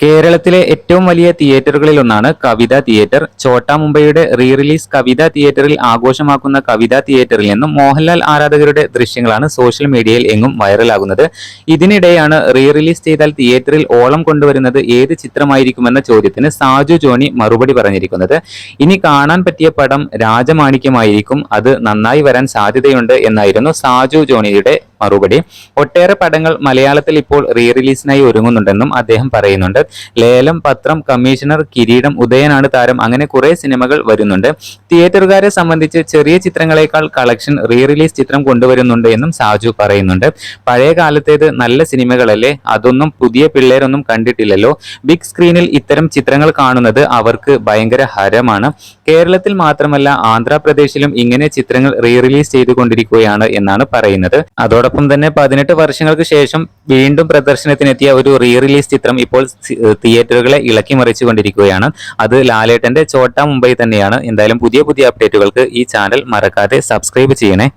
കേരളത്തിലെ ഏറ്റവും വലിയ തിയേറ്ററുകളിൽ ഒന്നാണ് കവിത തിയേറ്റർ. ചോട്ടാ മുംബൈയുടെ റീ റിലീസ് കവിത തിയേറ്ററിൽ ആഘോഷമാക്കുന്ന കവിത തിയേറ്ററിൽ നിന്നും മോഹൻലാൽ ആരാധകരുടെ ദൃശ്യങ്ങളാണ് സോഷ്യൽ മീഡിയയിൽ എങ്ങും വൈറലാകുന്നത്. ഇതിനിടെയാണ് റീ റിലീസ് ചെയ്താൽ തിയേറ്ററിൽ ഓളം കൊണ്ടുവരുന്നത് ഏത് ചിത്രമായിരിക്കുമെന്ന ചോദ്യത്തിന് സാജു ജോണി മറുപടി പറഞ്ഞിരിക്കുന്നത്. ഇനി കാണാൻ പറ്റിയ പടം രാജമാണിക്യമായിരിക്കും. അത് നന്നായി വരാൻ സാധ്യതയുണ്ട് എന്നായിരുന്നു സാജു ജോണിയുടെ മറുപടി. ഒട്ടേറെ പടങ്ങൾ മലയാളത്തിൽ ഇപ്പോൾ റീ റിലീസിനായി ഒരുങ്ങുന്നുണ്ടെന്നും അദ്ദേഹം പറയുന്നുണ്ട്. ലേലം പത്രം കമ്മീഷണർ കിരീടം ഉദയനാണ് താരം അങ്ങനെ കുറെ സിനിമകൾ വരുന്നുണ്ട്. തിയേറ്ററുകാരെ സംബന്ധിച്ച് ചെറിയ ചിത്രങ്ങളെക്കാൾ കളക്ഷൻ റീ റിലീസ് ചിത്രം കൊണ്ടുവരുന്നുണ്ട് എന്നും സാജു പറയുന്നുണ്ട്. പഴയ കാലത്തേത് നല്ല സിനിമകളല്ലേ? അതൊന്നും പുതിയ പിള്ളേരൊന്നും കണ്ടിട്ടില്ലല്ലോ. ബിഗ് സ്ക്രീനിൽ ഇത്തരം ചിത്രങ്ങൾ കാണുന്നത് അവർക്ക് ഭയങ്കര ഹരമാണ്. കേരളത്തിൽ മാത്രമല്ല ആന്ധ്രാപ്രദേശിലും ഇങ്ങനെ ചിത്രങ്ങൾ റീ റിലീസ് ചെയ്തുകൊണ്ടിരിക്കുകയാണ് എന്നാണ് പറയുന്നത്. അതോടൊപ്പം തന്നെ പതിനെട്ട് വർഷങ്ങൾക്ക് ശേഷം വീണ്ടും പ്രദർശനത്തിനെത്തിയ ഒരു റീ റിലീസ് ചിത്രം ഇപ്പോൾ തിയേറ്ററുകളെ ഇളക്കി മറിച്ചുകൊണ്ടിരിക്കുകയാണ്. അത് ലാലേട്ടന്റെ ചോട്ട മുംബൈ തന്നെയാണ്. എന്തായാലും പുതിയ പുതിയ അപ്ഡേറ്റുകൾക്ക് ഈ ചാനൽ മറക്കാതെ സബ്സ്ക്രൈബ് ചെയ്യണേ.